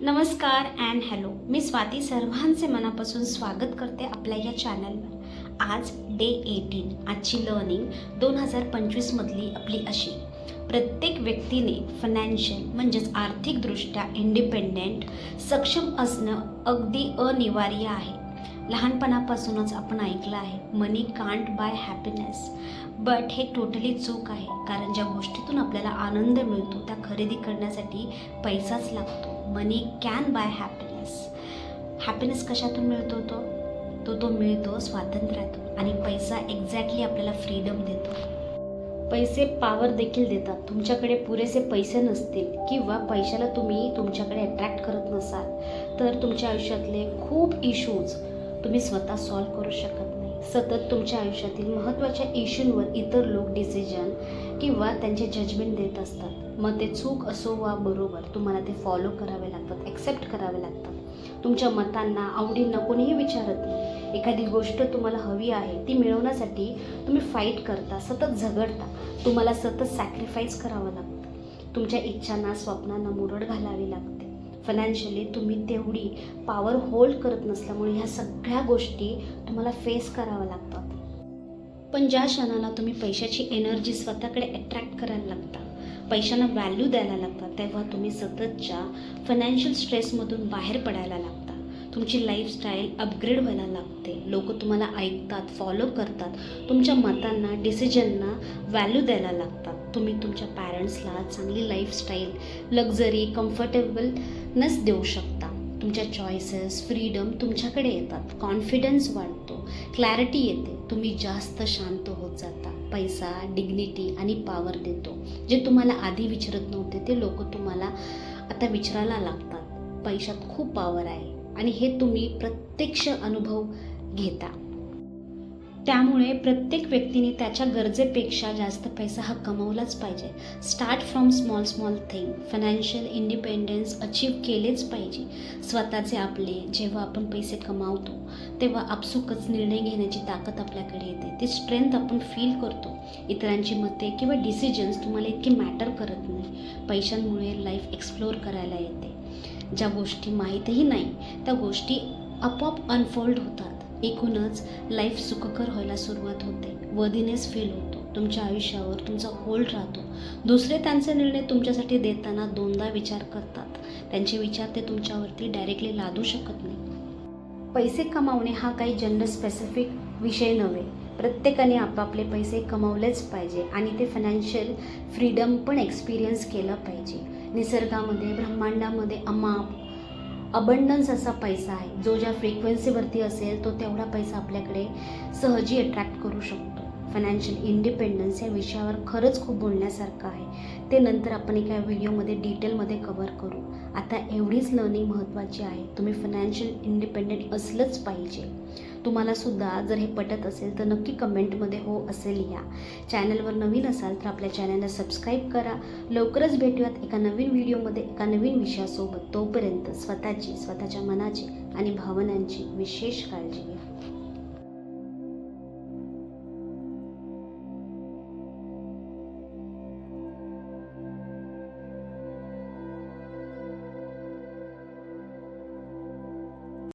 नमस्कार and hello मी स्वाती सर्वांचे मनापासून स्वागत करते आपल्या या चॅनलवर आज डे एटीन आजची लर्निंग दोन हजार पंचवीसमधली आपली अशी. प्रत्येक व्यक्तीने फायनान्शियल म्हणजेच आर्थिकदृष्ट्या इंडिपेंडेंट सक्षम असणं अगदी अनिवार्य आहे. लहानपणापासूनच आपण ऐकलं आहे money can't buy happiness but हे टोटली चूक आहे कारण ज्या गोष्टीतून आपल्याला आनंद मिळतो त्या खरेदी करण्यासाठी पैसाच लागतो. Money can buy happiness happiness कशातून मिळतो तो? तो तो मिळतो स्वातंत्र्यातून. आणि पैसा एक्झॅक्टली आपल्याला फ्रीडम देतो. पैसे पावर देखील देतात. तुमच्याकडे पुरेसे पैसे नसतील किंवा पैशाला तुम्ही तुमच्याकडे अट्रॅक्ट करत नसाल तर तुमच्या आयुष्यातले खूप इश्यूज तुम्ही स्वतः सॉल्व्ह करू शकत नाही. सतत तुमच्या आयुष्यातील महत्त्वाच्या इश्यूंवर इतर लोक डिसिजन किंवा त्यांचे जजमेंट देत असतात. मग ते चूक असो वा बरोबर तुम्हाला ते फॉलो करावे लागतात ॲक्सेप्ट करावे लागतात. तुमच्या मतांना आवडींना कोणीही विचारत नाही. एखादी गोष्ट तुम्हाला हवी आहे ती मिळवण्यासाठी तुम्ही फाईट करता सतत झगडता. तुम्हाला सतत सॅक्रिफाईस करावं लागतं. तुमच्या इच्छांना स्वप्नांना मुरड घालावी लागते. फायनान्शियली तुम्ही तेवढी पॉवर होल्ड करत नसल्यामुळे ह्या सगळ्या गोष्टी तुम्हाला फेस कराव्या लागतात. पण ज्या क्षणाला तुम्ही पैशाची एनर्जी स्वतःकडे अट्रॅक्ट करायला लागता पैशांना व्हॅल्यू द्यायला लागतात तेव्हा तुम्ही सततच्या फायनान्शियल स्ट्रेसमधून बाहेर पडायला लागता. तुमची लाईफस्टाईल अपग्रेड व्हायला लागते. लोक तुम्हाला ऐकतात फॉलो करतात. तुमच्या मतांना डिसिजनना व्हॅल्यू द्यायला लागतात. तुम्ही तुमच्या पॅरेंट्सला चांगली लाईफस्टाईल लक्झरी कम्फर्टेबलनेस देऊ शकता. तुमच्या चॉईसेस फ्रीडम तुमच्याकडे येतात. कॉन्फिडन्स वाढतो. क्लॅरिटी येते. तुम्ही जास्त शांत होत जाता. पैसा डिग्निटी आणि पॉवर देतो. जे तुम्हाला आधी विचारत नव्हते ते लोक तुम्हाला आता विचारायला लागतात. पैशात खूप पॉवर आहे. आणि हे तुम्ही प्रत्यक्ष अनुभव घेता. त्यामुळे प्रत्येक व्यक्तीने त्याच्या गरजेपेक्षा जास्त पैसा हा कमवलाच पाहिजे. Start from small small thing financial independence achieve केलेच पाहिजे. स्वतःचे आपले जेव्हा आपण पैसे कमावतो तेव्हा आपसुकच निर्णय घेण्याची ताकद आपल्याकडे येते. ती स्ट्रेंथ आपण फील करतो. इतरांची मते किंवा डिसिजन्स तुम्हाला इतके मॅटर करत नाही. पैशांमुळे लाईफ एक्सप्लोअर करायला येते. ज्या गोष्टी माहीतही नाही त्या गोष्टी आपोआप अनफोल्ड होतात. एकूणच लाईफ सुखकर व्हायला सुरुवात होते. वधीनेच फील होतो. तुमच्या आयुष्यावर तुमचा होल्ड राहतो. दुसरे त्यांचे निर्णय तुमच्यासाठी देताना दोनदा विचार करतात. त्यांचे विचार ते तुमच्यावरती डायरेक्टली लादू शकत नाही. पैसे कमावणे हा काही जनरल स्पेसिफिक विषय नव्हे. प्रत्येकाने आपापले पैसे कमावलेच पाहिजे आणि ते फायनान्शियल फ्रीडम पण एक्सपिरियन्स केलं पाहिजे. निसर्गामध्ये ब्रह्मांडामध्ये अमाप अबंडन्स असा पैसा आहे. जो ज्या फ्रिक्वेन्सीवरती असेल तो तेवढा पैसा आपल्याकडे सहजी अट्रॅक्ट करू शकतो. फायनान्शियल इंडिपेंडन्स या विषयावर खरंच खूप बोलण्यासारखं आहे. ते नंतर आपण एका व्हिडिओमध्ये डिटेलमध्ये कवर करू. आता एवढीच लर्निंग महत्त्वाची आहे. तुम्ही फायनान्शियल इंडिपेंडेंट असलंच पाहिजे. तुम्हाला सुद्धा जर हे पटत असेल तर नक्की कमेंटमध्ये हो असे लिहा. चॅनलवर नवीन असाल तर आपल्या चॅनलला सबस्क्राईब करा. लवकरच भेटूयात एका नवीन व्हिडिओमध्ये एका नवीन विषयासोबत. तोपर्यंत स्वतःची स्वतःच्या मनाची आणि भावनांची विशेष काळजी घ्या.